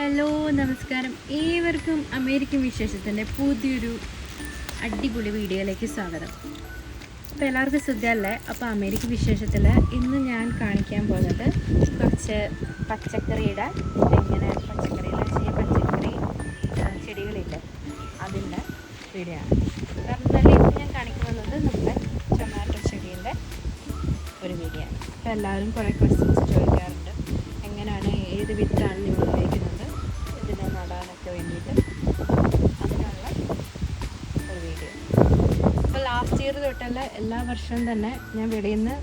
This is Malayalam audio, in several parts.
ഹലോ നമസ്കാരം. ഏവർക്കും അമേരിക്കൻ വിശേഷത്തിന്റെ പുതിയൊരു അടിപൊളി വീഡിയോയിലേക്ക് സ്വാഗതം. അപ്പോൾ എല്ലാവർക്കും സുഖമല്ലേ അപ്പോൾ അമേരിക്കൻ വിശേഷത്തിൽ ഇന്ന് ഞാൻ കാണിക്കാൻ പോകുന്നത് കുറച്ച് പച്ചക്കറിയുടെ എങ്ങനെ പച്ചക്കറിയിലെ ചെറിയ പച്ചക്കറി ചെടികളില്ല അതിന്റെ വീഡിയോ ആണ് കാരണം തന്നെ ഇന്ന് ഞാൻ കാണിക്കുന്നത് നമ്മുടെ ടൊമാറ്റോ ചെടീന്റെ ഒരു വീഡിയോ ആണ് അപ്പോൾ എല്ലാവരും കുറേ ക്വസ്റ്റ്യൻസ് ലാസ്റ്റ് ഇയർ തൊട്ടല്ല എല്ലാ വർഷവും തന്നെ ഞാൻ വെളിയിൽ നിന്ന്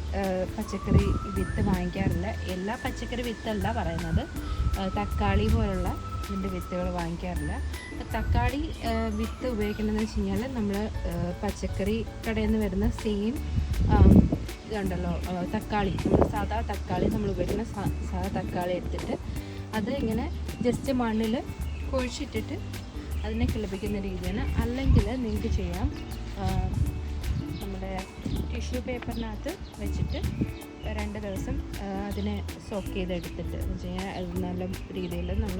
പച്ചക്കറി വിത്ത് വാങ്ങിക്കാറില്ല എല്ലാ പച്ചക്കറി വിത്തല്ല പറയുന്നത്. തക്കാളി പോലുള്ള ഇതിന്റെ വിത്തുകൾ വാങ്ങിക്കാറില്ല. തക്കാളി വിത്ത് ഉപയോഗിക്കുന്നതെന്ന് വെച്ച് കഴിഞ്ഞാൽ നമ്മൾ പച്ചക്കറി കടയിൽ നിന്ന് വരുന്ന സെയിം ഇതുണ്ടല്ലോ തക്കാളി. നമ്മൾ സാധാ തക്കാളി നമ്മൾ ഉപയോഗിക്കുന്ന സാധാ തക്കാളി എടുത്തിട്ട് അത് ഇങ്ങനെ ജസ്റ്റ് മണ്ണിൽ കുഴിച്ചിട്ടിട്ട് അതിനെ കിളിപ്പിക്കുന്ന രീതിയാണ്. അല്ലെങ്കിൽ നിങ്ങൾക്ക് ചെയ്യാം. ടിഷ്യൂ പേപ്പറിനകത്ത് വെച്ചിട്ട് രണ്ട് ദിവസം അതിനെ സോക്ക് ചെയ്തെടുത്തിട്ട് എന്ന് വെച്ച് കഴിഞ്ഞാൽ നല്ല രീതിയിൽ നമ്മൾ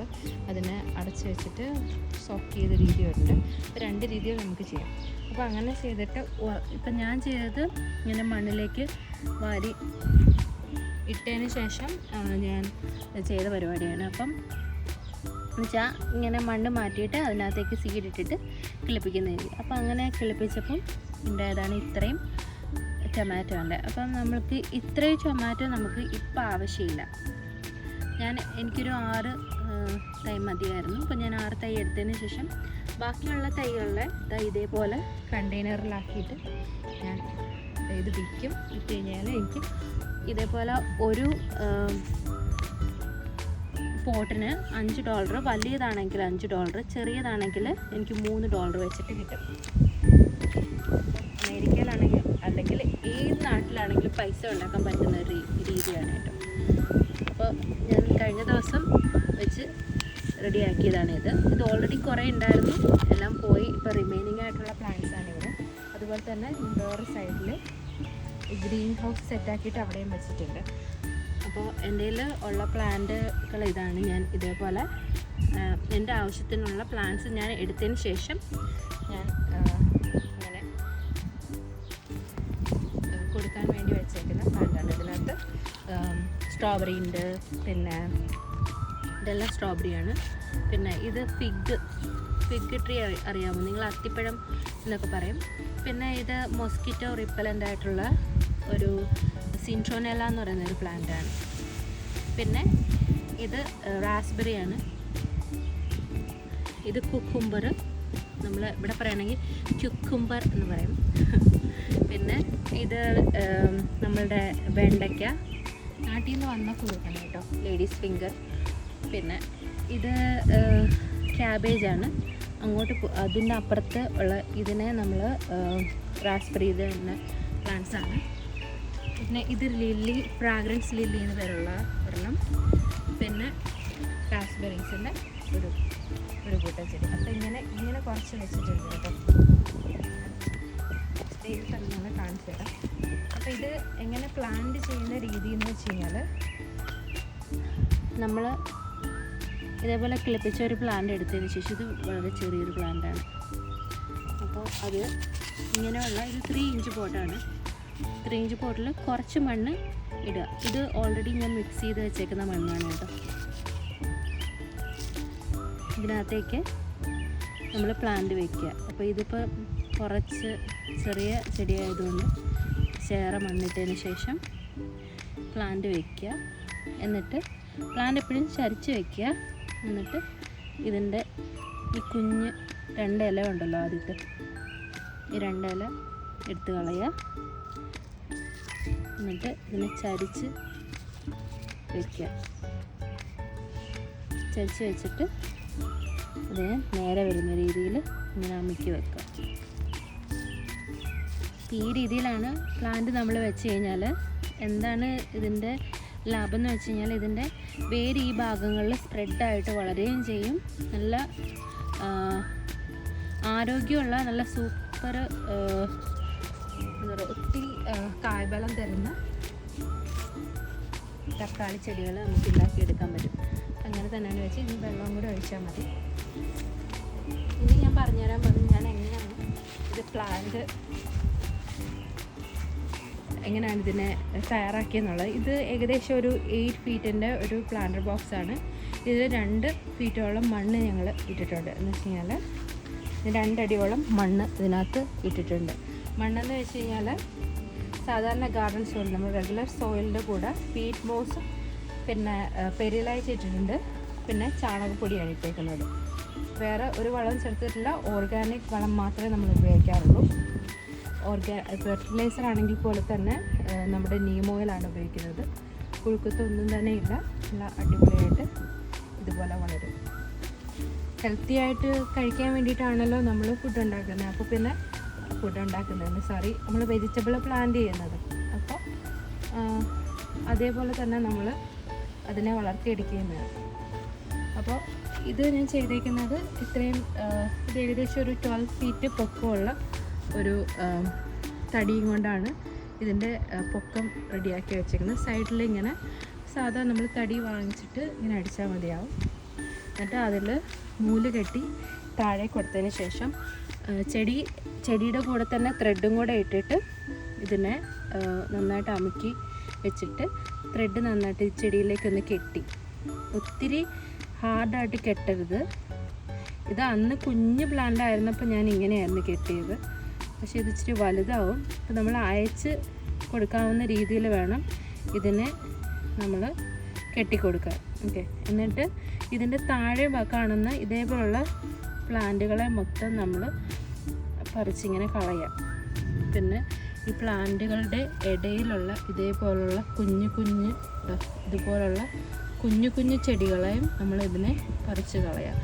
അതിനെ അടച്ച് വെച്ചിട്ട് സോക്ക് ചെയ്ത രീതിയുണ്ട്. രണ്ട് രീതിയിൽ നമുക്ക് ചെയ്യാം. അപ്പോൾ അങ്ങനെ ചെയ്തിട്ട് ഇപ്പം ഞാൻ ചെയ്തത് ഇങ്ങനെ മണ്ണിലേക്ക് വാരി ഇട്ടതിന് ശേഷം ഞാൻ ചെയ്ത പരിപാടിയാണ്. അപ്പം എന്നുവെച്ചാൽ ഇങ്ങനെ മണ്ണ് മാറ്റിയിട്ട് അതിനകത്തേക്ക് സീഡ് ഇട്ടിട്ട് കിളിപ്പിക്കുന്ന രീതി അപ്പോൾ അങ്ങനെ കിളിപ്പിച്ചപ്പം ഉണ്ടായതാണ് ഇത്രയും. ടൊമാറ്റോ ഉണ്ട് അപ്പം നമ്മൾക്ക് ഇത്രയും ടൊമാറ്റോ നമുക്ക് ഇപ്പം ആവശ്യമില്ല. ഞാൻ എനിക്കൊരു ആറ് തൈ മതിയായിരുന്നു. അപ്പം ഞാൻ ആറ് തൈ എടുത്തതിന് ശേഷം ബാക്കിയുള്ള തൈകളിലെ തൈ ഇതേപോലെ കണ്ടെയ്നറിലാക്കിയിട്ട് ഞാൻ ഇത് വിൽക്കും. വിറ്റ് കഴിഞ്ഞാൽ എനിക്ക് ഇതേപോലെ ഒരു പോട്ടിന് അഞ്ച് ഡോളർ വലിയതാണെങ്കിൽ അഞ്ച് ഡോളർ ചെറിയതാണെങ്കിൽ എനിക്ക് മൂന്ന് ഡോളർ വെച്ചിട്ട് കിട്ടും. അമേരിക്കയിലാണെങ്കിൽ അല്ലെങ്കിൽ ഏത് നാട്ടിലാണെങ്കിലും പൈസ ഉണ്ടാക്കാൻ പറ്റുന്ന ഒരു രീതിയാണ് കേട്ടോ. അപ്പോൾ ഞാൻ കഴിഞ്ഞ ദിവസം വെച്ച് റെഡിയാക്കിയതാണ് ഇത്. ഇത് ഓൾറെഡി കുറേ ഉണ്ടായിരുന്നു. എല്ലാം പോയി. ഇപ്പോൾ റിമൈനിങ് ആയിട്ടുള്ള പ്ലാന്റ്സ് ആണ് ഇവിടെ. അതുപോലെ തന്നെ ഇൻഡോർ സൈഡിൽ ഗ്രീൻ ഹൗസ് സെറ്റാക്കിയിട്ട് അവിടെയും വെച്ചിട്ടുണ്ട്. അപ്പോൾ എന്റെ ഉള്ള പ്ലാന്റുകൾ ഇതാണ് ഞാൻ ഇതേപോലെ എന്റെ ആവശ്യത്തിനുള്ള പ്ലാന്റ്സ് ഞാൻ എടുത്തതിന് ശേഷം ഞാൻ സ്ട്രോബെറി ഉണ്ട് പിന്നെ ഇതെല്ലാം സ്ട്രോബെറിയാണ് പിന്നെ ഇത് ഫിഗ് ഫിഗ് ട്രീ അറിയാമോ? നിങ്ങൾ അത്തിപ്പഴം എന്നൊക്കെ പറയും. പിന്നെ ഇത് മൊസ്കിറ്റോ റിപ്പലന്റ് ആയിട്ടുള്ള ഒരു സിൻട്രോനെല്ല എന്ന് പറയുന്ന ഒരു പ്ലാന്റ് ആണ്. പിന്നെ ഇത് റാസ്ബെറി ആണ്. ഇത് കുക്കുംബർ നമ്മൾ ഇവിടെ പറയുകയാണെങ്കിൽ ക്യുക്കുംബർ എന്ന് പറയും. പിന്നെ ഇത് നമ്മളുടെ വെണ്ടയ്ക്ക നാട്ടിൽ നിന്ന് വന്ന കൊടുക്കണം കേട്ടോ. ലേഡീസ് ഫിംഗർ പിന്നെ ഇത് ക്യാബേജാണ് അങ്ങോട്ട് അതിന്റെ അപ്പുറത്ത് ഉള്ള ഇതിനെ നമ്മൾ റാസ്ബെറി ഇത് തന്നെ പ്ലാന്റ്സ് ആണ്. പിന്നെ ഇത് ലില്ലി ഫ്രാഗ്രൻസ് ലില്ലി എന്ന് പേരുള്ള ഒരെണ്ണം. പിന്നെ റാസ്ബെറീസിന്റെ ഒരു ഒരു കൂട്ടം ചെടി. അപ്പോൾ ഇങ്ങനെ ഇങ്ങനെ കുറച്ച് വെച്ചിട്ടുണ്ട് കേട്ടോ. തന്നെ കാണിച്ചു തരാം അപ്പോൾ ഇത് എങ്ങനെ പ്ലാന്റ് ചെയ്യുന്ന രീതി എന്ന് വെച്ച് കഴിഞ്ഞാൽ നമ്മൾ ഇതേപോലെ കിളിപ്പിച്ച ഒരു പ്ലാന്റ് എടുത്തതിന് ശേഷം ഇത് വളരെ ചെറിയൊരു പ്ലാന്റാണ് അപ്പോൾ അത് ഇങ്ങനെയുള്ള ഇത് ത്രീ ഇഞ്ച് പോട്ടാണ് ത്രീ ഇഞ്ച് പോട്ടിൽ കുറച്ച് മണ്ണ് ഇടുക. ഇത് ഓൾറെഡി ഞാൻ മിക്സ് ചെയ്ത് വെച്ചേക്കുന്ന മണ്ണാണ് കേട്ടോ. ഇതിനകത്തേക്ക് നമ്മൾ പ്ലാന്റ് വയ്ക്കുക അപ്പോൾ ഇതിപ്പോൾ കുറച്ച് ചെറിയ ചെടിയായതുകൊണ്ട് ചേറ മണ്ണിട്ടതിന് ശേഷം പ്ലാന്റ് വയ്ക്കുക എന്നിട്ട് പ്ലാന്റ് എപ്പോഴും ചരിച്ച് വയ്ക്കുക എന്നിട്ട് ഇതിന്റെ ഈ കുഞ്ഞ് രണ്ട് ഇല ഉണ്ടല്ലോ ആദ്യത്തെ. ഈ രണ്ട് ഇല എടുത്ത് കളയുക. എന്നിട്ട് ഇതിനെ ചരിച്ച് വയ്ക്കുക ചരിച്ച് വെച്ചിട്ട് ഇതിനെ നേരെ വരുന്ന രീതിയിൽ ഇങ്ങനെ അമ്മിക്ക് ഈ രീതിയിലാണ് പ്ലാന്റ് നമ്മൾ വെച്ച് കഴിഞ്ഞാൽ എന്താണ് ഇതിന്റെ ലാഭം എന്ന് വെച്ച് കഴിഞ്ഞാൽ ഇതിന്റെ വേര് ഈ ഭാഗങ്ങളിൽ സ്പ്രെഡായിട്ട് വളരുകയും ചെയ്യും. നല്ല ആരോഗ്യമുള്ള നല്ല സൂപ്പർ എന്താ പറയുക ഒത്തിരി കായ്ബലം തരുന്ന തക്കാളി ചെടികൾ നമുക്ക് ഉണ്ടാക്കിയെടുക്കാൻ പറ്റും. അങ്ങനെ തന്നെയാണ് വെച്ച് ഇനി വെള്ളം കൂടി ഒഴിച്ചാൽ മതി. ഇനി ഞാൻ പറഞ്ഞുതരാൻ പോകുന്നത് ഞാൻ എങ്ങനെയാണ് ഇത് പ്ലാന്റ് എങ്ങനെയാണ് ഇതിനെ തയ്യാറാക്കിയെന്നുള്ളത്. ഇത് ഏകദേശം ഒരു എയ്റ്റ് ഫീറ്റിന്റെ ഒരു പ്ലാന്റർ ബോക്സ് ആണ്. ഇതിൽ രണ്ട് ഫീറ്റോളം മണ്ണ് ഞങ്ങൾ ഇട്ടിട്ടുണ്ട്. എന്ന് വെച്ച് കഴിഞ്ഞാൽ രണ്ടടിയോളം മണ്ണ് ഇതിനകത്ത് ഇട്ടിട്ടുണ്ട്. മണ്ണെന്ന് വെച്ച് കഴിഞ്ഞാൽ സാധാരണ ഗാർഡൻ സോയിൽ നമ്മൾ റെഗുലർ സോയിലിന്റെ കൂടെ പീറ്റ് ബോസ് പിന്നെ പെരിലൈറ്റ് ഇട്ടിട്ടുണ്ട്. പിന്നെ ചാണകപ്പൊടിയാണ് ഇട്ടേക്കുന്നത്. വേറെ ഒരു വളം ചേർത്തിട്ടില്ല. ഓർഗാനിക് വളം മാത്രമേ നമ്മൾ ഉപയോഗിക്കാറുള്ളൂ. ഓർഗാ ഫെർട്ടിലൈസർ ആണെങ്കിൽ പോലെ തന്നെ നമ്മുടെ നീം ഓയിലാണ് ഉപയോഗിക്കുന്നത്. പുഴുക്കത്തൊന്നും തന്നെ ഇല്ല. നല്ല അടിപൊളിയായിട്ട് ഇതുപോലെ വളരും. ഹെൽത്തി ആയിട്ട് കഴിക്കാൻ വേണ്ടിയിട്ടാണല്ലോ നമ്മൾ ഫുഡ് ഉണ്ടാക്കുന്നത്. അപ്പോൾ പിന്നെ ഫുഡ് ഉണ്ടാക്കുന്നത് സോറി നമ്മൾ വെജിറ്റബിൾ പ്ലാന്റ് ചെയ്യുന്നത്. അപ്പോൾ അതേപോലെ തന്നെ നമ്മൾ അതിനെ വളർത്തിയെടുക്കുകയും വേണം. അപ്പോൾ ഇത് ഞാൻ ചെയ്തേക്കുന്നത് ഇത്രയും ഇത് ഏകദേശം ഒരു ട്വൽവ് ഫീറ്റ് പൊക്കമുള്ള ഒരു തടിയും കൊണ്ടാണ് ഇതിന്റെ പൊക്കം റെഡിയാക്കി വെച്ചേക്കുന്നത്. സൈഡിൽ ഇങ്ങനെ സാധാ നമ്മൾ തടി വാങ്ങിച്ചിട്ട് ഇങ്ങനെ അടിച്ചാൽ മതിയാവും. എന്നിട്ട് അതിൽ നൂൽ കെട്ടി താഴെ കൊടുത്തതിന് ശേഷം ചെടി ചെടിയുടെ കൂടെ തന്നെ ത്രെഡും കൂടെ ഇട്ടിട്ട് ഇതിനെ നന്നായിട്ട് അമുക്കി വെച്ചിട്ട് ത്രെഡ് നന്നായിട്ട് ചെടിയിലേക്കൊന്ന് കെട്ടി. ഒത്തിരി ഹാർഡായിട്ട് കെട്ടരുത്. ഇത് അന്ന് കുഞ്ഞ് പ്ലാന്റ് ആയിരുന്നപ്പോൾ ഞാൻ ഇങ്ങനെയായിരുന്നു കെട്ടിയത്. പക്ഷേ ഇത് ഇച്ചിരി വലുതാവും. അപ്പോൾ നമ്മൾ അയച്ച് കൊടുക്കാവുന്ന രീതിയിൽ വേണം ഇതിനെ നമ്മൾ കെട്ടിക്കൊടുക്കാൻ. ഓക്കെ എന്നിട്ട് ഇതിന്റെ താഴെ കാണുന്ന ഇതേപോലുള്ള പ്ലാന്റുകളെ മൊത്തം നമ്മൾ പറിച്ചിങ്ങനെ കളയാം. പിന്നെ ഈ പ്ലാന്റുകളുടെ ഇടയിലുള്ള ഇതേപോലുള്ള കുഞ്ഞു കുഞ്ഞ് ഇതുപോലുള്ള കുഞ്ഞു കുഞ്ഞു ചെടികളെയും നമ്മൾ ഇതിനെ പറിച്ച് കളയാം.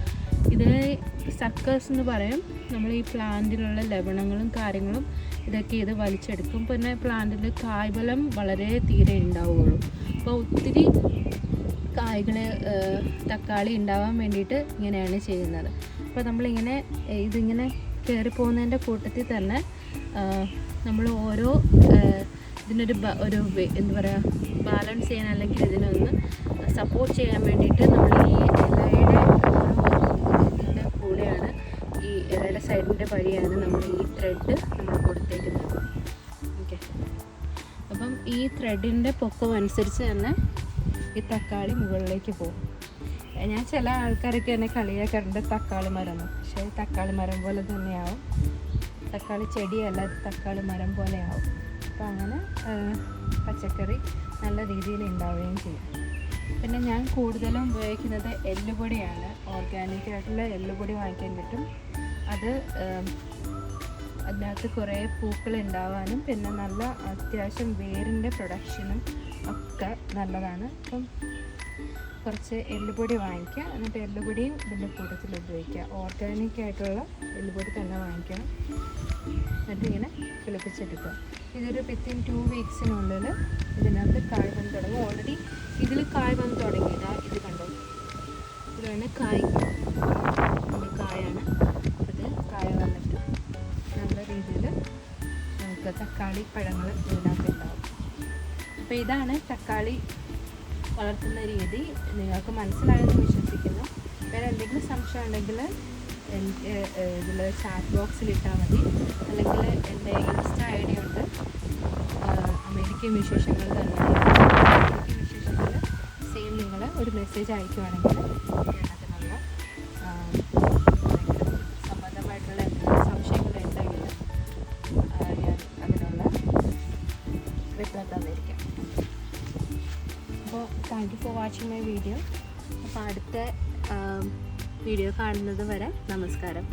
ഇതിനെ സക്കേഴ്സ് എന്ന് പറയും. നമ്മൾ ഈ പ്ലാന്റിലുള്ള ലവണങ്ങളും കാര്യങ്ങളും ഇതൊക്കെ ഇത് വലിച്ചെടുക്കും. പിന്നെ പ്ലാന്റിൽ കായ്ഫലം വളരെ തീരെ ഉണ്ടാവുകയുള്ളൂ അപ്പോൾ ഒത്തിരി കായ്കൾ തക്കാളി ഉണ്ടാവാൻ വേണ്ടിയിട്ട് ഇങ്ങനെയാണ് ചെയ്യുന്നത്. അപ്പോൾ നമ്മളിങ്ങനെ ഇതിങ്ങനെ കയറി പോകുന്നതിന്റെ കൂട്ടത്തിൽ തന്നെ നമ്മൾ ഓരോ ഇതിനൊരു ഒരു എന്താ പറയുക ബാലൻസ് ചെയ്യാൻ അല്ലെങ്കിൽ ഇതിനൊന്ന് സപ്പോർട്ട് ചെയ്യാൻ വേണ്ടിയിട്ട് നമ്മൾ ഈ ഇലയുടെ സൈഡിന്റെ വഴിയാണ് നമ്മൾ ഈ ത്രെഡ് നമ്മൾ കൊടുത്തേക്കുന്നത്. ഓക്കെ അപ്പം ഈ ത്രെഡിന്റെ പൊക്കം അനുസരിച്ച് തന്നെ ഈ തക്കാളി മുകളിലേക്ക് പോകും. ഞാൻ ചില ആൾക്കാരൊക്കെ എന്നെ കളിയാക്കാറുണ്ട് തക്കാളി മരം. പക്ഷേ തക്കാളി മരം പോലെ തന്നെയാവും. തക്കാളി ചെടിയല്ല തക്കാളി മരം പോലെ ആവും അപ്പോൾ അങ്ങനെ പച്ചക്കറി നല്ല രീതിയിൽ ഉണ്ടാവുകയും ചെയ്യും. പിന്നെ ഞാൻ കൂടുതലും ഉപയോഗിക്കുന്നത് എല്ലുപൊടിയാണ്. ഓർഗാനിക് ആയിട്ടുള്ള എല്ലുപൊടി വാങ്ങിക്കാൻ കിട്ടും അത് അതിനകത്ത് കുറേ പൂക്കൾ ഉണ്ടാവാനും പിന്നെ നല്ല അത്യാവശ്യം വേരിന്റെ പ്രൊഡക്ഷനും ഒക്കെ നല്ലതാണ്. അപ്പം കുറച്ച് എല്ലുപൊടി വാങ്ങിക്കുക എന്നിട്ട് എല്ലുപൊടിയും ഇതിന്റെ കൂട്ടത്തിൽ ഉപയോഗിക്കുക ഓർഗാനിക് ആയിട്ടുള്ള എല്ലുപൊടി തന്നെ വാങ്ങിക്കണം. എന്നിട്ട് ഇങ്ങനെ കിളിപ്പിച്ചെടുക്കുക. ഇതൊരു വിത്തിൻ ടു വീക്സിനുള്ളിൽ ഇതിനകത്ത് കായ് വന്ന് തുടങ്ങും. ഓൾറെഡി ഇതിൽ കായ് വന്ന് തുടങ്ങിയതാ ഇത് കണ്ടോ? ഇതാണ് കായ് കായാണ്. നമുക്ക് തക്കാളി പഴങ്ങൾ ഇതിനകത്ത് ഉണ്ടാവും അപ്പോൾ ഇതാണ് തക്കാളി വളർത്തുന്ന രീതി. നിങ്ങൾക്ക് മനസ്സിലായെന്ന് വിശ്വസിക്കുന്നു. വേറെ എന്തെങ്കിലും സംശയം ഉണ്ടെങ്കിൽ ഇതിൽ ചാറ്റ് ബോക്സിൽ ഇട്ടാൽ മതി. അല്ലെങ്കിൽ എന്റെ ഇൻസ്റ്റ ഐ ഡി ഉണ്ട്. അമേരിക്കൻ വിശേഷങ്ങൾ തന്നെ അമേരിക്കൻ വിശേഷങ്ങൾ സെയിം നിങ്ങൾ ഒരു message അയക്കുവാണെങ്കിൽ thank you for watching my video. അപ്പോൾ അടുത്ത വീഡിയോ കാണുന്നത് വരെ നമസ്കാരം.